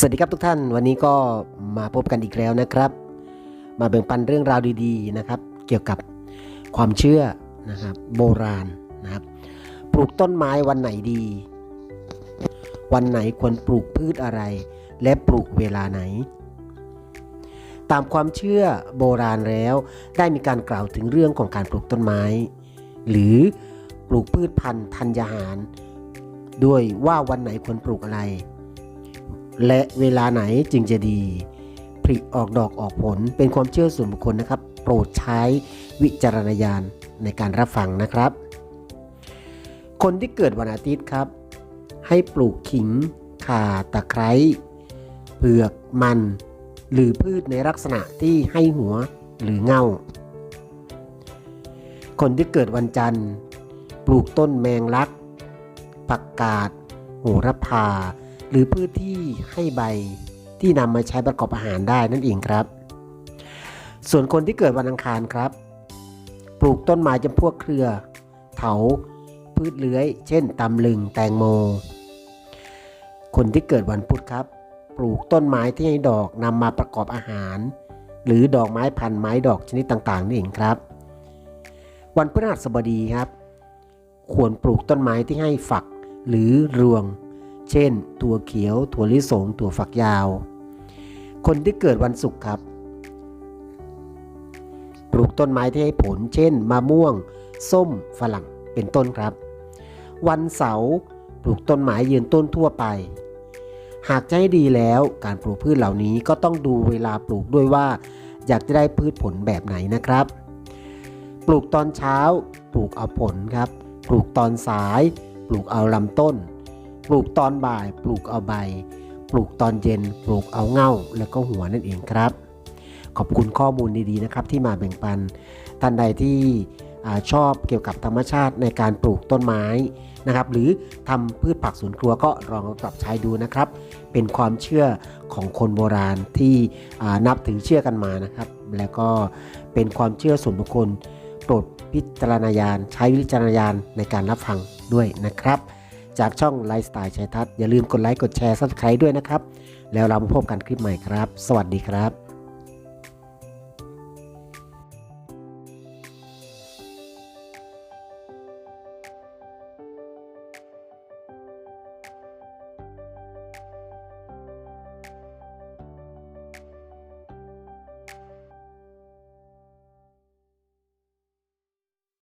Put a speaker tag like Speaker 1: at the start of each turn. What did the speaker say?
Speaker 1: สวัสดีครับทุกท่านวันนี้ก็มาพบกันอีกแล้วนะครับ มาแบ่งปันเรื่องราวดีๆนะครับ เกี่ยวกับความเชื่อนะครับโบราณนะครับ ปลูกต้นไม้วันไหนดี วันไหนควรปลูกพืชอะไร และปลูกเวลาไหน ตามความเชื่อโบราณแล้ว ได้มีการกล่าวถึงเรื่องของการปลูกต้นไม้ หรือปลูกพืชพันธุ์ธัญญาหาร ด้วยว่าวันไหนควรปลูกอะไร และเวลาไหนจึงจะดีผลิออกดอกออกผลเป็นความเชื่อส่วนบุคคลนะครับ โปรดใช้วิจารณญาณในการรับฟังนะครับ คนที่เกิดวันอาทิตย์ครับ ให้ปลูกขิงข่าตะไคร้เผือกมัน หรือพืชในลักษณะที่ให้หัวหรือเงาคนที่เกิดวันจันทร์ ปลูกต้นแมงลัก ผักกาด โหระพา หรือพืชที่ให้ใบที่นำมาใช้ประกอบอาหารได้นั่นเองครับ ส่วนคนที่เกิดวันอังคารครับ ปลูกต้นไม้จำพวกเครือ เถา พืชเลื้อย เช่นตำลึง แตงโม คนที่เกิดวันพุธครับ ปลูกต้นไม้ที่ให้ดอกนำมาประกอบอาหาร หรือดอกไม้พันไม้ดอกชนิดต่างๆนี่เองครับ วันพฤหัสบดีครับ ควรปลูกต้นไม้ที่ให้ฝักหรือรวง เช่น ถั่วเขียว ถั่วลิสง ถั่วฝักยาว คนที่เกิดวันศุกร์ครับ ปลูกต้นไม้ที่ให้ผล เช่น มะม่วง ส้ม ฝรั่ง เป็นต้นครับ วันเสาร์ปลูกต้นไม้ยืนต้นทั่วไป หากจะให้ดีแล้วการปลูกพืชเหล่านี้ก็ต้องดูเวลาปลูกด้วยว่า อยากจะได้พืชผลแบบไหนนะครับ ปลูกตอนเช้า ปลูกเอาผลครับ ปลูกตอนสาย ปลูกเอาลำต้น ปลูกตอนบ่าย ปลูกเอาใบ ปลูกตอนเย็น ปลูกเอาเง่า แล้วก็หัวนั่นเองครับ ขอบคุณข้อมูลดีๆนะครับ ที่มาแบ่งปัน ท่านใดที่ชอบเกี่ยวกับธรรมชาติในการปลูกต้นไม้นะครับ หรือทำพืชผักสวนครัวก็ลองปรับใช้ดูนะครับ เป็นความเชื่อของคนโบราณที่นับถือเชื่อกันมานะครับ แล้วก็เป็นความเชื่อส่วนบุคคลโปรดพิจารณญาณใช้วิจารณญาณในการรับฟังด้วยนะครับ จากช่องไลฟ์สไตล์ชัยทัศน์อย่าลืมกดไลค์กดแชร์ซับสไครต์ด้วยนะครับ แล้วเรามาพบกันคลิปใหม่ครับ สวัสดีครับ